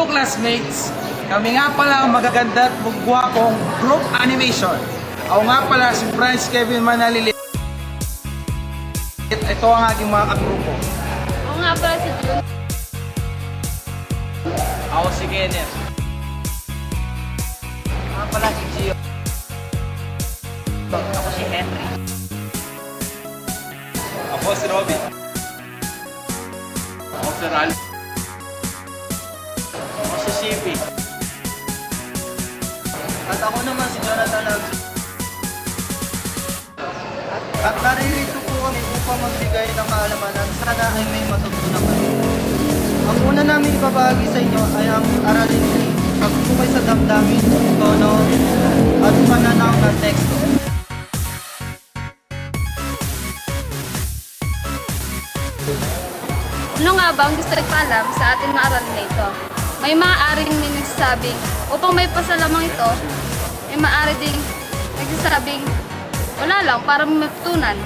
Hello classmates! Kami nga pala ang magaganda at bugwapong group animation. Ako nga pala si Franz Kevin Manalili. Ito ang aking mga kagrupo. Oo nga pala si Jun. Ako si Kenneth. Ako pala si Gio. Ako si Henry. Ako si Robin. Ako si Ralph. At naririto po kami upang magbigay ng kaalaman sana ay may matutunan kayo. Ang una namin ibabahagi sa inyo ay ang aralin ni pagpukay sa damdamin, tono, at pananaw ng teksto. Ano nga ba ang gusto ipaalam sa ating maaralin na ito? May maaaring may nagsasabing, upang may pasalamang ito, may maaari ding nagsasabing, wala lang para matutunan.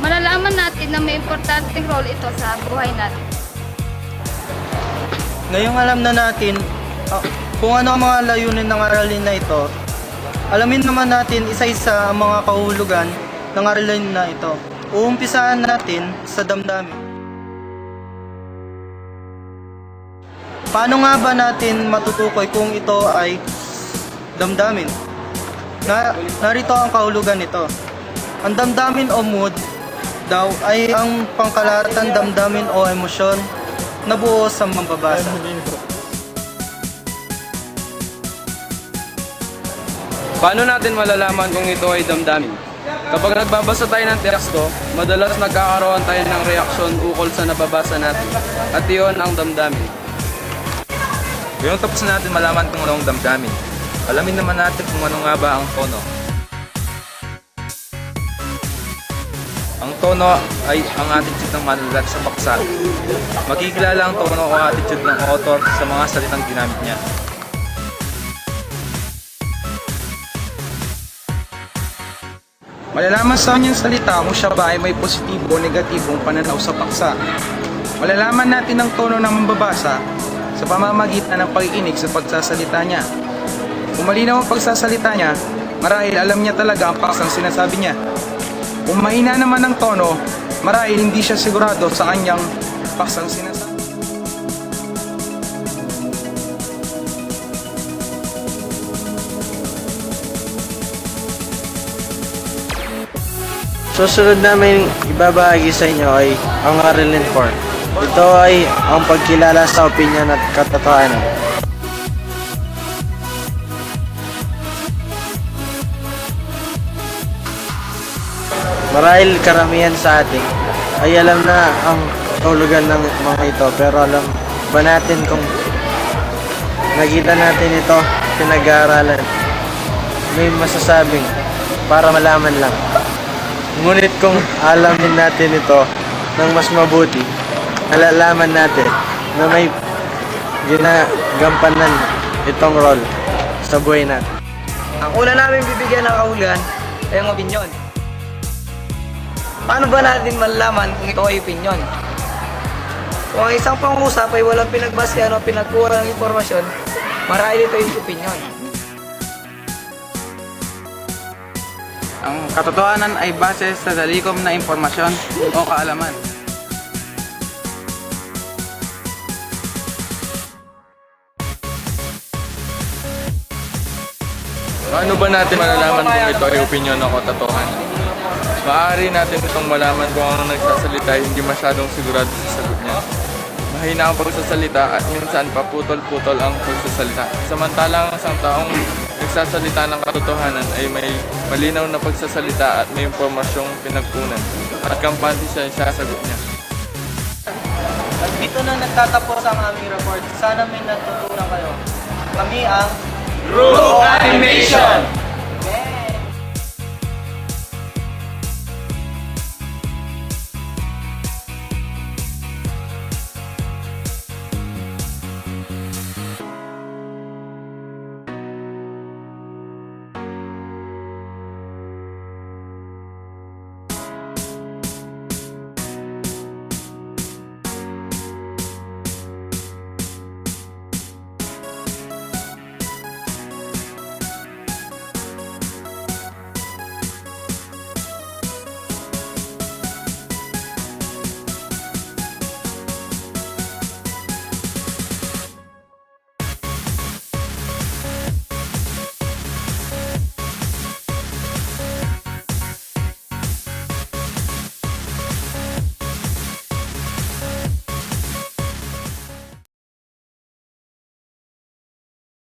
Malalaman natin na may importanteng role ito sa buhay natin. Ngayong alam na natin ah, kung ano ang mga layunin ng aralin na ito, alamin naman natin isa-isa ang mga kahulugan ng aralin na ito. Uumpisahan natin sa damdamin. Paano nga ba natin matutukoy kung ito ay damdamin? Na, narito ang kahulugan nito. Ang damdamin o mood daw ay ang pangkalahatan damdamin o emosyon na buo sa mambabasa. Paano natin malalaman kung ito ay damdamin? Kapag nagbabasa tayo ng teksto, madalas nagkakaroon tayo ng reaksyon ukol sa nababasa natin. At iyon ang damdamin. Ngayon tapos na natin malaman kung anong damdamin. Alamin naman natin kung ano nga ba ang tono. Ang tono ay ang attitude ng manulat sa paksa. Makikilala ang tono o attitude ng author sa mga salitang ginamit niya. Malalaman sa kanyang salita kung siya ba ay may positibo o negatibong pananaw sa paksa. Malalaman natin ang tono ng mambabasa sa pamamagitan ng pag-iinig sa pagsasalita niya. Kung malinaw ang pagsasalita niya, marahil alam niya talaga ang paksang sinasabi niya. Kung mahina naman ang tono, marahil hindi siya sigurado sa kanyang paksang sinasabi. Susunod namin ibabahagi sa inyo ay ang Marilyn Ford. Ito ay ang pagkilala sa opinion at katotohanan. Marahil karamihan sa atin ay alam na ang kahulugan ng mga ito pero alam ba natin kung nakita natin ito pinag-aaralan may masasabing para malaman lang Ngunit kung alamin natin ito ng mas mabuti, nalalaman natin na may ginagampanan itong role sa buhay natin. Ang una namin bibigyan ng kahulugan ay ang opinyon. Paano ba natin malalaman kung ito ay opinyon? Kung ang isang pangusap ay walang pinagbasehan o pinagkuha ng impormasyon, marahil ito yung opinyon. Ang katotohanan ay base sa dalikom na impormasyon o kaalaman. Paano ba natin malalaman kung ito ay opinion o katotohanan? Maaari natin itong malaman kung ang nagsasalita hindi masyadong sigurado sa sagot niya. Mahina ang pagsasalita at minsan paputol-putol ang pagsasalita. Samantalang ang isang taong nagsasalita ng katotohanan ay may malinaw na pagsasalita at may impormasyong pinagkunan at kampante siya sa sagot niya. At dito na nagtatapos ang aming report. Sana may natutunan kayo. Kami ang Group!